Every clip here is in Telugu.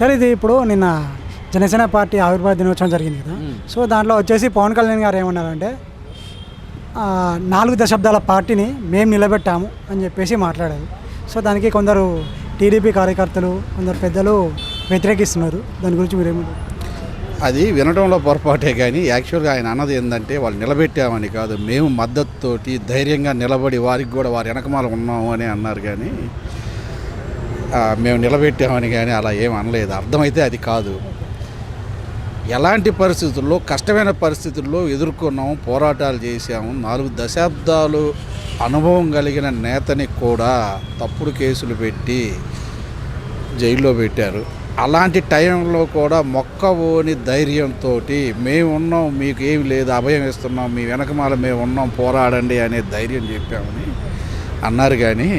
సార్ ఇది ఇప్పుడు నిన్న జనసేన పార్టీ ఆవిర్భావ దినోత్సవం జరిగింది కదా. సో దాంట్లో వచ్చేసి పవన్ కళ్యాణ్ గారు ఏమన్నారంటే ఆ, నాలుగు దశాబ్దాల పార్టీని మేము నిలబెట్టాము అని చెప్పేసి మాట్లాడారు. సో దానికి కొందరు టీడీపీ కార్యకర్తలు కొందరు పెద్దలు వ్యతిరేకిస్తున్నారు. దాని గురించి మీరేమంటారు అది వినడంలో పొరపాటే కానీ యాక్చువల్గా ఆయన అన్నది ఏంటంటే వాళ్ళు నిలబెట్టామని కాదు మేము మద్దతుతోటి ధైర్యంగా నిలబడి వారికి కూడా వారి వెనకమాల ఉన్నాము అని అన్నారు కానీ మేము నిలబెట్టామని కానీ అలా ఏం అనలేదు. అర్థమైతే అది కాదు. ఎలాంటి పరిస్థితుల్లో కష్టమైన పరిస్థితుల్లో ఎదుర్కొన్నాము పోరాటాలు చేశాము. నాలుగు దశాబ్దాలు అనుభవం కలిగిన నేతని కూడా తప్పుడు కేసులు పెట్టి జైల్లో పెట్టారు. అలాంటి టైంలో కూడా మొక్కవోని ధైర్యంతో మేము ఉన్నాం మీకు ఏమి లేదు అభయం ఇస్తున్నాం మీ వెనకమాల మేము ఉన్నాం పోరాడండి అనే ధైర్యం చెప్పామని అన్నారు కానీ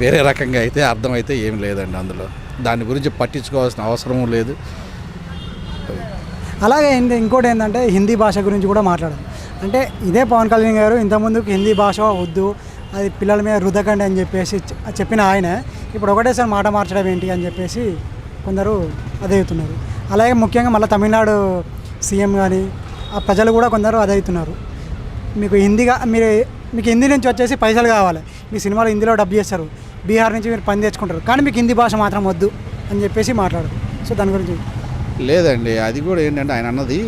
వేరే రకంగా అయితే అర్థమైతే ఏం లేదండి అందులో. దాని గురించి పట్టించుకోవాల్సిన అవసరం లేదు. అలాగే ఇంకోటి ఏంటంటే హిందీ భాష గురించి కూడా మాట్లాడారు అంటే ఇదే పవన్ కళ్యాణ్ గారు ఇంతకుముందుకు హిందీ భాష వద్దు అది పిల్లల మీద రుద్దకండి అని చెప్పేసి చెప్పిన ఆయన ఇప్పుడు ఒకటేసారి మాట మార్చడం ఏంటి అని చెప్పేసి కొందరు అదవుతున్నారు అవుతున్నారు అలాగే ముఖ్యంగా మళ్ళీ తమిళనాడు సీఎం కానీ ఆ ప్రజలు కూడా కొందరు అదవుతున్నారు మీకు హిందీగా మీరు మీకు హిందీ నుంచి వచ్చేసి పైసలు కావాలి. మీ సినిమాలు హిందీలో డబ్బు చేస్తారు. బీహార్ నుంచి మీరు పని తెచ్చుకుంటారు. కానీ మీకు హిందీ భాష మాత్రం వద్దు అని చెప్పేసి మాట్లాడరు సో దాని గురించి లేదండి. అది కూడా ఏంటంటే ఆయన అన్నది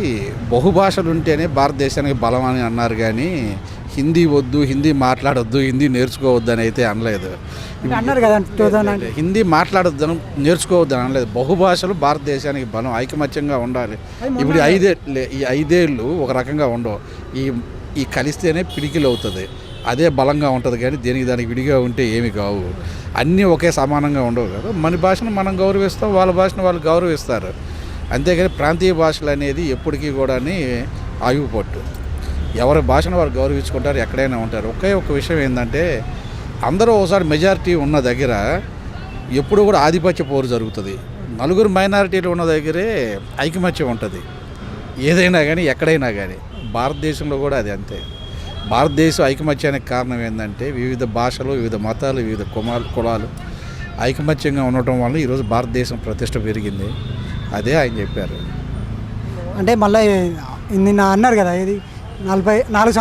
బహుభాషలు ఉంటేనే భారతదేశానికి బలం అని అన్నారు కానీ హిందీ వద్దు హిందీ మాట్లాడొద్దు హిందీ నేర్చుకోవద్దు అని అయితే అనలేదు. అన్నారు కదా హిందీ మాట్లాడొద్దని నేర్చుకోవద్దని అనలేదు. బహుభాషలు భారతదేశానికి బలం ఐకమత్యంగా ఉండాలి. ఇప్పుడు ఐదే ఈ ఐదేళ్ళు ఒక రకంగా ఉండవు. ఈ ఈ కలిస్తేనే పిడికిలు అవుతుంది అదే బలంగా ఉంటుంది కానీ దేనికి దానికి విడిగా ఉంటే ఏమి కావు. అన్నీ ఒకే సమానంగా ఉండవు కదా. మన భాషను మనం గౌరవిస్తాం వాళ్ళ భాషను వాళ్ళు గౌరవిస్తారు. అంతేగాని ప్రాంతీయ భాషలు అనేది ఎప్పటికీ కూడా ఆగిపోట్టు ఎవరి భాషను వారు గౌరవించుకుంటారు ఎక్కడైనా ఉంటారు. ఒకే ఒక విషయం ఏంటంటే అందరూ ఒకసారి మెజారిటీ ఉన్న దగ్గర ఎప్పుడు కూడా ఆధిపత్య పోరు జరుగుతుంది. నలుగురు మైనారిటీలు ఉన్న దగ్గరే ఐకమత్యం ఉంటుంది. ఏదైనా కానీ ఎక్కడైనా కానీ భారతదేశంలో కూడా అది అంతే. భారతదేశం ఐకమత్యానికి కారణం ఏంటంటే వివిధ భాషలు వివిధ మతాలు వివిధ కుమాలు కులాలు ఐకమత్యంగా ఉండటం వల్ల ఈరోజు భారతదేశం ప్రతిష్ట పెరిగింది. అదే ఆయన చెప్పారు. అంటే మళ్ళీ నిన్న అన్నారు కదా ఇది నలభై నాలుగు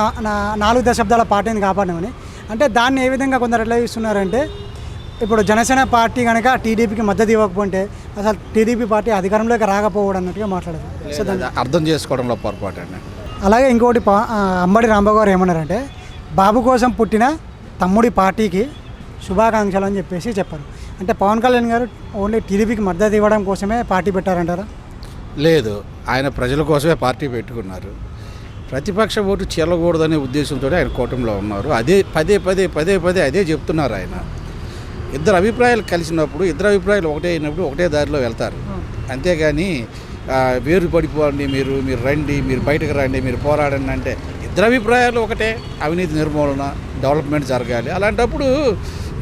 నాలుగు దశాబ్దాల పార్టీని కాపాడమని అంటే దాన్ని ఏ విధంగా కొందరు ఎట్లా చూస్తున్నారంటే ఇప్పుడు జనసేన పార్టీ కనుక టీడీపీకి మద్దతు ఇవ్వకపోతే అసలు టీడీపీ పార్టీ అధికారంలోకి రాకపోవడం అన్నట్టుగా మాట్లాడారు. అర్థం చేసుకోవడంలో పొరపాటు అండి అలాగే ఇంకోటి అంబడి రాంబాబు గారు ఏమన్నారంటే బాబు కోసం పుట్టిన తమ్ముడి పార్టీకి శుభాకాంక్షలు అని చెప్పేసి చెప్పారు. అంటే పవన్ కళ్యాణ్ గారు ఓన్లీ టీడీపీకి మద్దతు ఇవ్వడం కోసమే పార్టీ పెట్టారంటారా? లేదు ఆయన ప్రజల కోసమే పార్టీ పెట్టుకున్నారు. ప్రతిపక్ష ఓటు చెల్లకూడదనే ఉద్దేశంతో ఆయన కూటమిలో ఉన్నారు. అదే పదే పదే పదే పదే అదే చెప్తున్నారు ఆయన. ఇద్దరు అభిప్రాయాలు కలిసినప్పుడు ఇద్దరు అభిప్రాయాలు ఒకటే అయినప్పుడు ఒకటే దారిలో వెళ్తారు. అంతేగాని వేరు పడిపోండి మీరు మీరు రండి మీరు బయటకు రండి మీరు పోరాడండి అంటే ఇద్దరు అభిప్రాయాలు ఒకటే అవినీతి నిర్మూలన డెవలప్మెంట్ జరగాలి. అలాంటప్పుడు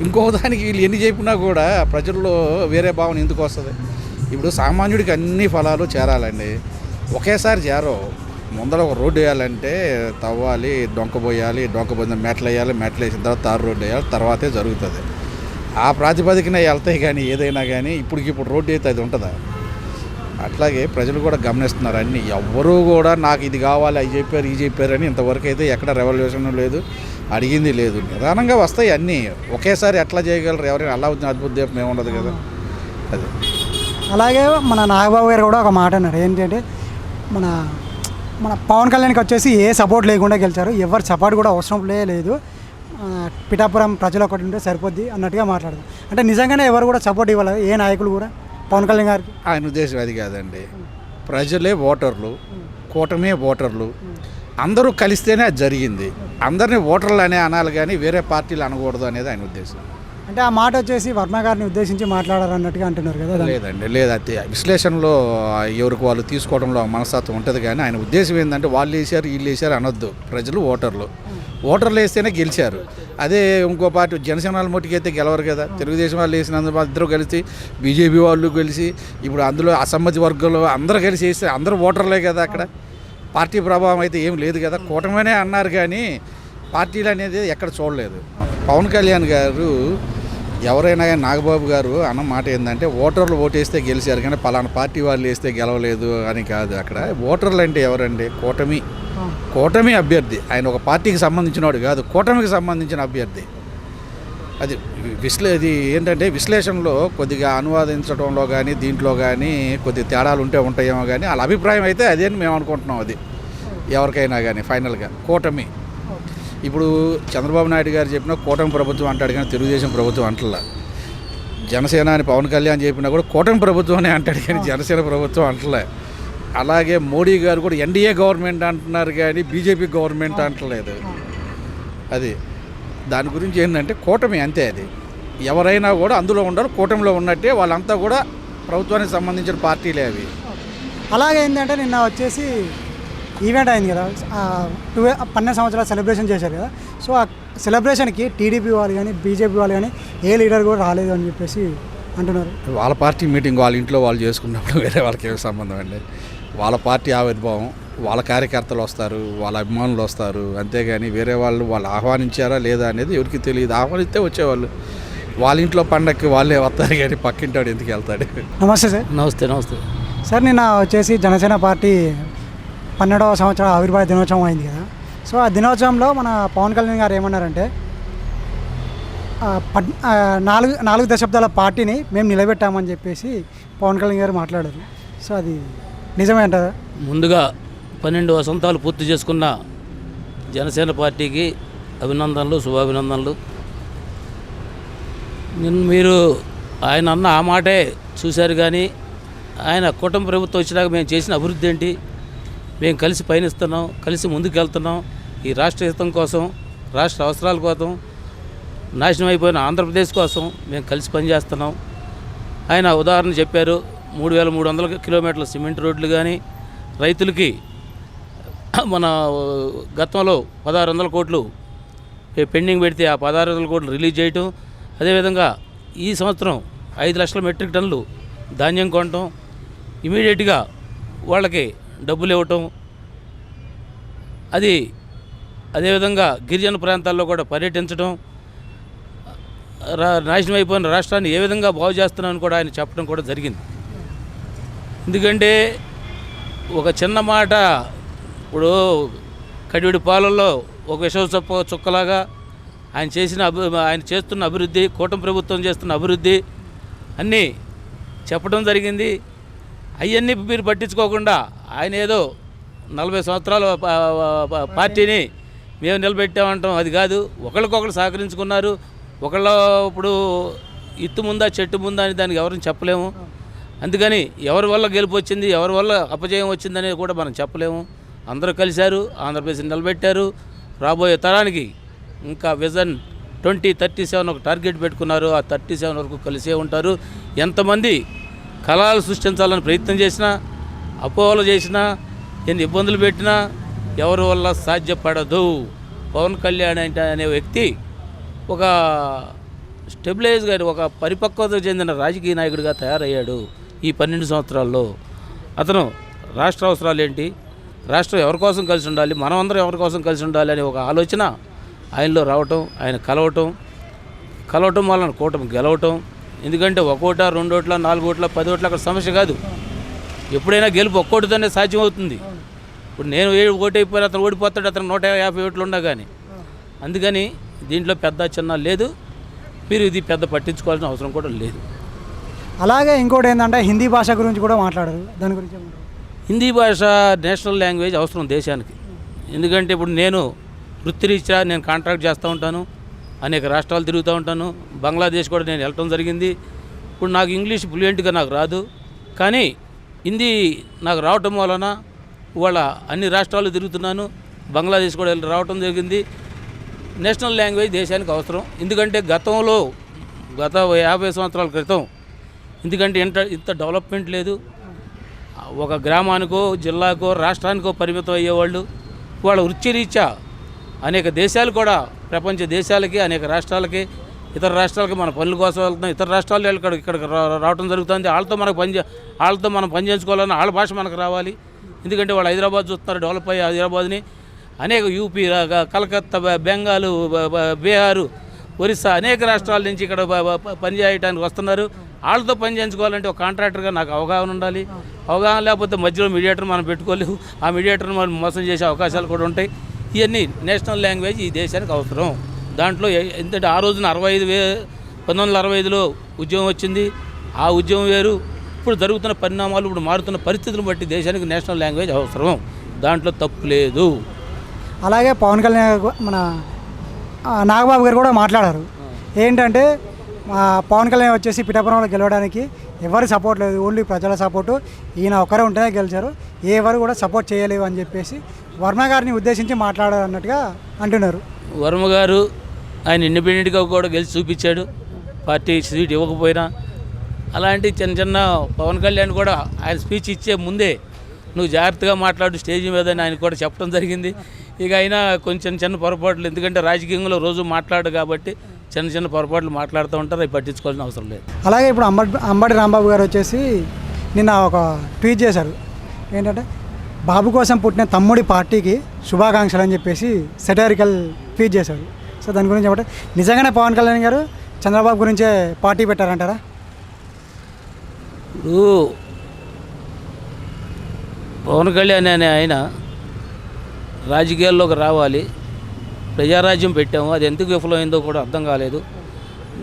ఇంకో దానికి వీళ్ళు ఎన్ని చెప్పినా కూడా ప్రజల్లో వేరే భావన ఎందుకు వస్తుంది? ఇప్పుడు సామాన్యుడికి అన్ని ఫలాలు చేరాలండి. ఒకేసారి చేరవు. ముందర ఒక రోడ్డు వేయాలంటే తవ్వాలి డొంక పోయాలి డొంక మెట్లు వేయాలి మెట్లు వేసిన తర్వాత తారు రోడ్డు వేయాలి తర్వాతే జరుగుతుంది. ఆ ప్రాతిపదికన వెళ్తాయి కానీ ఏదైనా కానీ ఇప్పటికిప్పుడు రోడ్డు అయితే అది ఉంటుందా? అట్లాగే ప్రజలు కూడా గమనిస్తున్నారు అన్ని. ఎవ్వరూ కూడా నాకు ఇది కావాలి అది చెప్పారు ఇది చెప్పారు అని ఇంతవరకు అయితే ఎక్కడ రెవల్యూషన్ లేదు అడిగింది లేదు. నిదానంగా వస్తాయి అన్నీ. ఒకేసారి ఎట్లా చేయగలరు? ఎవరైనా అల్లావుద్దీన్ అద్భుత దీపం ఏముండదు ఉండదు కదా. అది. అలాగే మన నాగబాబు గారు కూడా ఒక మాట అన్నారు. ఏంటంటే మన మన పవన్ కళ్యాణ్కి వచ్చేసి ఏ సపోర్ట్ లేకుండా గెలిచారు. ఎవరు సపోర్ట్ కూడా అవసరం లేదు. పిఠాపురం ప్రజలు ఒకటి ఉంటే సరిపోద్ది అన్నట్టుగా మాట్లాడదు అంటే నిజంగానే ఎవరు కూడా సపోర్ట్ ఇవ్వలేదు. ఏ నాయకులు కూడా. పవన్ కళ్యాణ్ గారికి? ఆయన ఉద్దేశం అది కాదండి. ప్రజలే ఓటర్లు కూటమే ఓటర్లు. అందరూ కలిస్తేనే అది జరిగింది. అందరినీ ఓటర్లు అనే అనాలి కానీ వేరే పార్టీలు అనకూడదు అనేది ఆయన ఉద్దేశం. అంటే ఆ మాట వచ్చేసి వర్మ గారిని ఉద్దేశించి మాట్లాడారు అన్నట్టుగా అంటున్నారు కదా లేదండి లేదు. అది విశ్లేషణలో ఎవరికి వాళ్ళు తీసుకోవడంలో మనస్తత్వం ఉంటుంది కానీ ఆయన ఉద్దేశం ఏంటంటే వాళ్ళు వేసారు వీళ్ళు వేసారు అనొద్దు. ప్రజలు ఓటర్లు. ఓటర్లు వేస్తేనే గెలిచారు. అదే ఇంకో పార్టీ జనసేన వాళ్ళ మట్టుకు అయితే గెలవరు కదా. తెలుగుదేశం వాళ్ళు వేసినందుకు ఇద్దరు కలిసి బీజేపీ వాళ్ళు కలిసి ఇప్పుడు అందులో అసమ్మతి వర్గంలో అందరూ కలిసి వేస్తే అందరూ ఓటర్లే కదా అక్కడ. పార్టీ ప్రభావం అయితే ఏం లేదు కదా. కూటమనే అన్నారు కానీ పార్టీలు అనేది ఎక్కడ చూడలేదు. పవన్ కళ్యాణ్ గారు ఎవరైనా కానీ నాగబాబు గారు అన్న మాట ఏంటంటే ఓటర్లు ఓటేస్తే గెలిచారు కానీ పలానా పార్టీ వాళ్ళు వేస్తే గెలవలేదు అని కాదు అక్కడ. ఓటర్లు అంటే ఎవరండి? కూటమి. కూటమి అభ్యర్థి. ఆయన ఒక పార్టీకి సంబంధించినవాడు కాదు కూటమికి సంబంధించిన అభ్యర్థి. అది విశ్లే ఇది ఏంటంటే విశ్లేషణలో కొద్దిగా అనువాదించడంలో కానీ దీంట్లో కానీ కొద్ది తేడాలు ఉంటే ఉంటాయేమో కానీ వాళ్ళ అభిప్రాయం అయితే అదే అని మేము అనుకుంటున్నాం అది. ఎవరికైనా కానీ ఫైనల్గా. కూటమి. ఇప్పుడు చంద్రబాబు నాయుడు గారు చెప్పిన కూటమి ప్రభుత్వం అంటాడు కానీ తెలుగుదేశం ప్రభుత్వం అంటలా. జనసేన అని పవన్ కళ్యాణ్ చెప్పినా కూడా కూటమి ప్రభుత్వం అని అంటాడు కానీ జనసేన ప్రభుత్వం అంటలే. అలాగే మోడీ గారు కూడా ఎన్డీఏ గవర్నమెంట్ అంటున్నారు కానీ బీజేపీ గవర్నమెంట్ అంటలేదు. అది దాని గురించి ఏంటంటే కూటమి అంతే అది. ఎవరైనా కూడా అందులో ఉండాలి కూటమిలో ఉన్నట్టే వాళ్ళంతా కూడా ప్రభుత్వానికి సంబంధించిన పార్టీలే అవి. అలాగే ఏంటంటే నిన్న వచ్చేసి ఈవెంట్ అయింది కదా. టూ పన్నెండు సంవత్సరాలు సెలబ్రేషన్ చేశారు కదా. సో ఆ సెలబ్రేషన్కి టీడీపీ వాళ్ళు కానీ బీజేపీ వాళ్ళు కానీ ఏ లీడర్ కూడా రాలేదు అని చెప్పేసి అంటున్నారు. వాళ్ళ పార్టీ మీటింగ్ వాళ్ళ ఇంట్లో వాళ్ళు చేసుకున్నప్పుడు వేరే వాళ్ళకి ఏమి సంబంధం అండి? వాళ్ళ పార్టీ ఆవిర్భావం వాళ్ళ కార్యకర్తలు వస్తారు వాళ్ళ అభిమానులు వస్తారు అంతేగాని వేరే వాళ్ళు వాళ్ళు ఆహ్వానించారా లేదా అనేది ఎవరికి తెలియదు. ఆహ్వానిస్తే వచ్చేవాళ్ళు. వాళ్ళ ఇంట్లో పండక్కి వాళ్ళే వస్తారు కానీ పక్కింటాడు ఎందుకు వెళ్తాడు? నమస్తే సార్. నమస్తే నమస్తే. సార్ నిన్న వచ్చేసి జనసేన పార్టీ పన్నెండవ సంవత్సరం ఆవిర్భావ దినోత్సవం అయింది కదా. సో ఆ దినోత్సవంలో మన పవన్ కళ్యాణ్ గారు ఏమన్నారంటే నాలుగు నాలుగు దశాబ్దాల పార్టీని మేము నిలబెట్టామని చెప్పేసి పవన్ కళ్యాణ్ గారు మాట్లాడారు. సో అది నిజమే అంటారా? ముందుగా పన్నెండు వసంతాలు పూర్తి చేసుకున్న జనసేన పార్టీకి అభినందనలు శుభాభినందనలు. నిన్ను మీరు ఆయన అన్న ఆ మాటే చూశారు కానీ ఆయన కుటుంబ ప్రభుత్వం వచ్చినాక మేము చేసిన అభివృద్ధి ఏంటి? మేము కలిసి పయనిస్తున్నాం కలిసి ముందుకు వెళ్తున్నాం ఈ రాష్ట్ర హితం కోసం రాష్ట్ర అవసరాల కోసం నాశనం అయిపోయిన ఆంధ్రప్రదేశ్ కోసం మేము కలిసి పనిచేస్తున్నాం. ఆయన ఉదాహరణ చెప్పారు మూడు వేల మూడు వందల కిలోమీటర్ల సిమెంట్ రోడ్లు కానీ రైతులకి మన గతంలో పదహారు వందల కోట్లు పెండింగ్ పెడితే ఆ పదహారు వందల కోట్లు రిలీజ్ చేయటం. అదేవిధంగా ఈ సంవత్సరం ఐదు లక్షల మెట్రిక్ టన్నులు ధాన్యం కొనటం. ఇమీడియట్గా వాళ్ళకి డబ్బులు ఇవ్వటం. అది అదేవిధంగా గిరిజన ప్రాంతాల్లో కూడా పర్యటించడం రా నాశనం అయిపోయిన రాష్ట్రాన్ని ఏ విధంగా బాగు చేస్తున్నామని కూడా ఆయన చెప్పడం కూడా జరిగింది. ఎందుకంటే ఒక చిన్న మాట ఇప్పుడు కడివిడి పాలల్లో ఒక విషవ చొప్ప చుక్కలాగా ఆయన చేసిన అభి ఆయన చేస్తున్న అభివృద్ధి కూటమి ప్రభుత్వం చేస్తున్న అభివృద్ధి అన్నీ చెప్పడం జరిగింది. అవన్నీ మీరు పట్టించుకోకుండా ఆయన ఏదో నలభై సంవత్సరాల పార్టీని మేము నిలబెట్టామంటాం. అది కాదు ఒకరికొకరు సహకరించుకున్నారు. ఒకళ్ళ ఇప్పుడు ఇత్తు ముందా చెట్టు ముందా అని దానికి ఎవరిని చెప్పలేము. అందుకని ఎవరి వల్ల గెలుపు వచ్చింది ఎవరి వల్ల అపజయం వచ్చిందనేది కూడా మనం చెప్పలేము. అందరూ కలిశారు ఆంధ్రప్రదేశ్ నిలబెట్టారు. రాబోయే తరానికి ఇంకా విజన్ ట్వంటీ థర్టీ సెవెన్ ఒక టార్గెట్ పెట్టుకున్నారు. ఆ థర్టీ సెవెన్ వరకు కలిసే ఉంటారు. ఎంతమంది కళలు సృష్టించాలని ప్రయత్నం చేసినా అపోహలు చేసినా ఎన్ని ఇబ్బందులు పెట్టినా ఎవరి వల్ల సాధ్యపడదు. పవన్ కళ్యాణ్ అంటే అనే వ్యక్తి ఒక స్టెబిలైజ్ గారి ఒక పరిపక్వత చెందిన రాజకీయ నాయకుడిగా తయారయ్యాడు ఈ పన్నెండు సంవత్సరాల్లో. అతను రాష్ట్ర అవసరాలు ఏంటి? రాష్ట్రం ఎవరి కోసం కలిసి ఉండాలి? మనమందరం ఎవరి కోసం కలిసి ఉండాలి అనే ఒక ఆలోచన ఆయనలో రావటం ఆయన కలవటం కలవటం వలన కూటమి గెలవటం. ఎందుకంటే ఒక్కోట రెండు ఓట్ల నాలుగు ఓట్ల పది ఓట్ల అక్కడ సమస్య కాదు. ఎప్పుడైనా గెలుపు ఒక్కోటితోనే సాధ్యం అవుతుంది ఇప్పుడు నేను ఏ- ఓటు అయిపోయిన అతను ఓడిపోతాడు అతను నూట యాభై ఓట్లు ఉన్నా కానీ అందుకని దీంట్లో పెద్ద చిన్న లేదు. మీరు ఇది పెద్ద పట్టించుకోవాల్సిన అవసరం కూడా లేదు. అలాగే ఇంకోటి ఏంటంటే హిందీ భాష గురించి కూడా మాట్లాడారు. దాని గురించి? హిందీ భాష నేషనల్ లాంగ్వేజ్ అవసరం దేశానికి. ఎందుకంటే ఇప్పుడు నేను వృత్తిరీత్యా నేను కాంట్రాక్ట్ చేస్తూ ఉంటాను. అనేక రాష్ట్రాలు తిరుగుతూ ఉంటాను. బంగ్లాదేశ్ కూడా నేను వెళ్ళటం జరిగింది. ఇప్పుడు నాకు ఇంగ్లీష్ ఫ్లూయెంట్గా నాకు రాదు. కానీ హిందీ నాకు రావటం వలన ఇవాళ అన్ని రాష్ట్రాలు తిరుగుతున్నాను. బంగ్లాదేశ్ కూడా వెళ్ళి రావటం జరిగింది. నేషనల్ లాంగ్వేజ్ దేశానికి అవసరం. ఎందుకంటే గతంలో గత యాభై సంవత్సరాల క్రితం ఎందుకంటే ఇంత ఇంత డెవలప్మెంట్ లేదు. ఒక గ్రామానికో జిల్లాకో రాష్ట్రానికో పరిమితం అయ్యేవాళ్ళు. వాళ్ళ వృత్తిరీత్యా అనేక దేశాలు కూడా ప్రపంచ దేశాలకి అనేక రాష్ట్రాలకి ఇతర రాష్ట్రాలకి మన పనుల కోసం వెళ్తున్నాం. ఇతర రాష్ట్రాలు ఇక్కడ ఇక్కడికి రావడం జరుగుతుంది. వాళ్ళతో మనకు పని వాళ్ళతో మనం పని చేయించుకోవాలన్నా వాళ్ళ భాష మనకు రావాలి. ఎందుకంటే వాళ్ళు హైదరాబాద్ చూస్తున్నారు డెవలప్ అయ్యి హైదరాబాద్ని. అనేక యూపీ కలకత్తా బెంగాల్ బెంగాలు బీహారు ఒరిస్సా అనేక రాష్ట్రాల నుంచి ఇక్కడ పని చేయడానికి వస్తున్నారు. వాళ్ళతో పని చేయించుకోవాలంటే ఒక కాంట్రాక్టర్గా నాకు అవగాహన ఉండాలి. అవగాహన లేకపోతే మధ్యలో మీడియేటర్ మనం పెట్టుకోలేవు ఆ మీడియేటర్ని మనం మోసం చేసే అవకాశాలు కూడా ఉంటాయి. ఇవన్నీ నేషనల్ లాంగ్వేజ్ ఈ దేశానికి అవసరం. దాంట్లో ఎందుకంటే ఆ రోజున అరవై ఐదు వే పంతొమ్మిది వందల అరవై ఐదులో ఉద్యమం వచ్చింది. ఆ ఉద్యమం వేరు. ఇప్పుడు జరుగుతున్న పరిణామాలు ఇప్పుడు మారుతున్న పరిస్థితులను బట్టి దేశానికి నేషనల్ లాంగ్వేజ్ అవసరం. దాంట్లో తప్పు లేదు. అలాగే పవన్ కళ్యాణ్ మన నాగబాబు గారు కూడా మాట్లాడారు. ఏంటంటే పవన్ కళ్యాణ్ వచ్చేసి పిఠాపురంలో గెలవడానికి ఎవరి సపోర్ట్ లేదు. ఓన్లీ ప్రజల సపోర్టు. ఈయన ఒక్కరే ఉంటేనే గెలిచారు. ఎవరు కూడా సపోర్ట్ చేయలేవు అని చెప్పేసి వర్మ గారిని ఉద్దేశించి మాట్లాడారు అన్నట్టుగా అంటున్నారు. వర్మ గారు ఆయన ఇండిపెండెంట్గా కూడా గెలిచి చూపించాడు. పార్టీ సీట్ ఇవ్వకపోయినా. అలాంటి చిన్న చిన్న పవన్ కళ్యాణ్ కూడా ఆయన స్పీచ్ ఇచ్చే ముందే నువ్వు జాగ్రత్తగా మాట్లాడు స్టేజ్ మీద అని ఆయన కూడా చెప్పడం జరిగింది. ఇక అయినా కొంచెం చిన్న పొరపాట్లు ఎందుకంటే రాజకీయంలో రోజు మాట్లాడు కాబట్టి చిన్న చిన్న పొరపాట్లు మాట్లాడుతూ ఉంటారు అవి పట్టించుకోవాల్సిన అవసరం లేదు. అలాగే ఇప్పుడు అంబడి అంబడి రాంబాబు గారు వచ్చేసి నిన్న ఒక ట్వీట్ చేశారు. ఏంటంటే బాబు కోసం పుట్టిన తమ్ముడి పార్టీకి శుభాకాంక్షలు అని చెప్పేసి సెటారికల్ ట్వీట్ చేశారు. సో దాని గురించి ఏమంటే నిజంగానే పవన్ కళ్యాణ్ గారు చంద్రబాబు గురించే పార్టీ పెట్టారంటారా? ఇప్పుడు పవన్ కళ్యాణ్ అనే ఆయన రాజకీయాల్లోకి రావాలి. ప్రజారాజ్యం పెట్టాము. అది ఎందుకు విఫలమైందో కూడా అర్థం కాలేదు.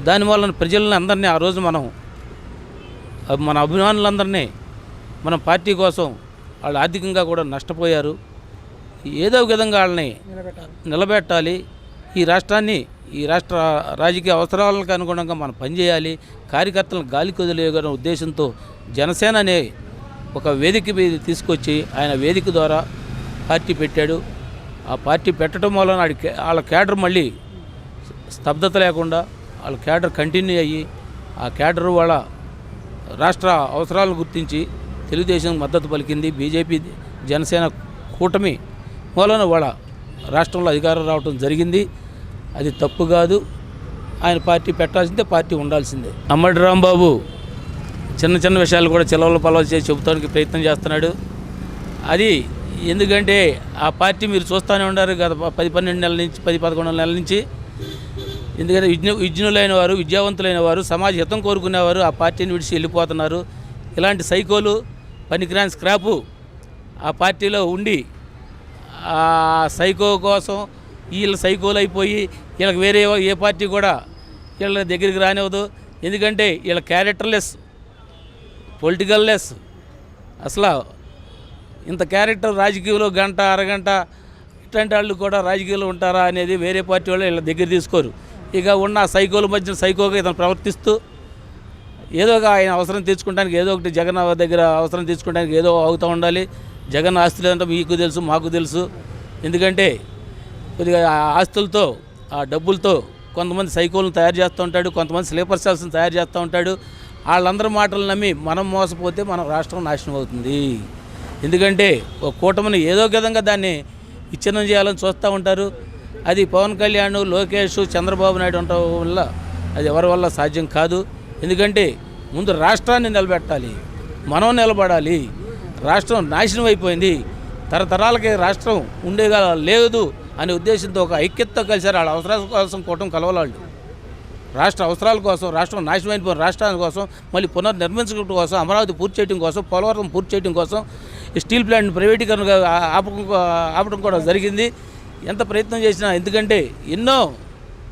దానివల్ల ప్రజలను అందరినీ ఆ రోజు మనం మన అభిమానులందరినీ మన పార్టీ కోసం వాళ్ళు ఆర్థికంగా కూడా నష్టపోయారు. ఏదో విధంగా వాళ్ళని నిలబెట్టాలి. ఈ రాష్ట్రాన్ని ఈ రాష్ట్ర రాజకీయ అవసరాలకు అనుగుణంగా మనం పనిచేయాలి కార్యకర్తలను గాలి కొదిలేయగల ఉద్దేశంతో జనసేన అనే ఒక వేదిక మీద తీసుకొచ్చి ఆయన వేదిక ద్వారా పార్టీ పెట్టాడు. ఆ పార్టీ పెట్టడం వలన వాళ్ళ క్యాడర్ మళ్ళీ స్తబ్దత లేకుండా వాళ్ళ క్యాడర్ కంటిన్యూ అయ్యి ఆ క్యాడర్ వాళ్ళ రాష్ట్ర అవసరాలను గుర్తించి తెలుగుదేశం మద్దతు పలికింది. బీజేపీ జనసేన కూటమి వలన వాళ్ళ రాష్ట్రంలో అధికారం రావడం జరిగింది. అది తప్పు కాదు. ఆయన పార్టీ పెట్టాల్సిందే పార్టీ ఉండాల్సిందే. అమ్మడి రాంబాబు చిన్న చిన్న విషయాలు కూడా చిలవలు పలవ చేసి చెబుతానికి ప్రయత్నం చేస్తున్నాడు. అది ఎందుకంటే ఆ పార్టీ మీరు చూస్తూనే ఉన్నారు గత పది పన్నెండు నెలల నుంచి పది పదకొండు నెలల నుంచి. ఎందుకంటే విజ్ఞ విజ్ఞులైన వారు విద్యావంతులైన వారు సమాజ హితం కోరుకునేవారు ఆ పార్టీని విడిచి వెళ్ళిపోతున్నారు. ఇలాంటి సైకోలు పనికిరాని స్క్రాపు ఆ పార్టీలో ఉండి ఆ సైకో కోసం వీళ్ళు సైకోలు అయిపోయి వీళ్ళకి వేరే ఏ పార్టీ కూడా వీళ్ళ దగ్గరికి రానివ్వదు. ఎందుకంటే వీళ్ళ క్యారెక్టర్లెస్ పొలిటికల్ లెస్ అసలు ఇంత క్యారెక్టర్ రాజకీయంలో గంట అరగంట ఇట్లాంటి వాళ్ళు కూడా రాజకీయాలు ఉంటారా అనేది వేరే పార్టీ వాళ్ళు వీళ్ళ దగ్గర తీసుకోరు. ఇక ఉన్న సైకోల మధ్యన సైకోగా ఇతను ప్రవర్తిస్తూ ఏదో ఒక ఆయన అవసరం తీర్చుకోవడానికి ఏదో ఒకటి జగన్ దగ్గర అవసరం తీర్చుకోవడానికి ఏదో అవుతూ ఉండాలి. జగన్ ఆస్తులు లేదంటే మీకు తెలుసు మాకు తెలుసు. ఎందుకంటే కొద్దిగా ఆ ఆస్తులతో ఆ డబ్బులతో కొంతమంది సైకోలను తయారు చేస్తూ ఉంటాడు కొంతమంది స్లీపర్ సెల్స్ని తయారు చేస్తూ ఉంటాడు. వాళ్ళందరి మాటలు నమ్మి మనం మోసపోతే మన రాష్ట్రం నాశనం అవుతుంది. ఎందుకంటే ఒక కూటమిని ఏదో విధంగా దాన్ని విచ్ఛిన్నం చేయాలని చూస్తూ ఉంటారు. అది పవన్ కళ్యాణ్ లోకేష్ చంద్రబాబు నాయుడు ఉండటం వల్ల అది ఎవరి వల్ల సాధ్యం కాదు. ఎందుకంటే ముందు రాష్ట్రాన్ని నిలబెట్టాలి మనం నిలబడాలి. రాష్ట్రం నాశనం అయిపోయింది. తరతరాలకి రాష్ట్రం ఉండేగా లేదు. అనే ఉద్దేశంతో ఒక ఐక్యతతో కలిసారు వాళ్ళ అవసరాల కోసం కూటమి కలవలాళ్ళు. రాష్ట్ర అవసరాల కోసం రాష్ట్రం నాశనమైన రాష్ట్రాల కోసం మళ్ళీ పునర్నిర్మించడం కోసం అమరావతి పూర్తి చేయడం కోసం పోలవరం పూర్తి చేయడం కోసం స్టీల్ ప్లాంట్ ప్రైవేటీకరణ ఆపడం ఆపడం కూడా జరిగింది. ఎంత ప్రయత్నం చేసినా ఎందుకంటే ఎన్నో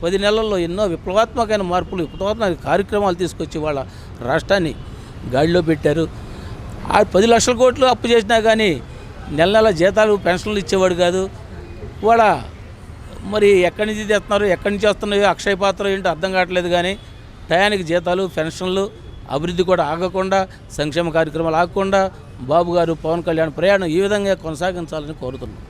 పది నెలల్లో ఎన్నో విప్లవాత్మకమైన మార్పులు విప్లవాత్మక కార్యక్రమాలు తీసుకొచ్చి వాళ్ళ రాష్ట్రాన్ని గాడిలో పెట్టారు. ఆ పది లక్షల కోట్లు అప్పు చేసినా కానీ నెల నెల జీతాలు పెన్షన్లు ఇచ్చేవాడు కాదు. వాళ్ళ మరి ఎక్కడి నుంచి తెస్తున్నారు ఎక్కడి నుంచి వస్తున్నాయో అక్షయ పాత్ర ఏంటో అర్థం కావట్లేదు కానీ టయానికి జీతాలు పెన్షన్లు అభివృద్ధి కూడా ఆగకుండా సంక్షేమ కార్యక్రమాలు ఆగకుండా బాబు గారు పవన్ కళ్యాణ్ ప్రయాణం ఈ విధంగా కొనసాగించాలని కోరుతున్నాను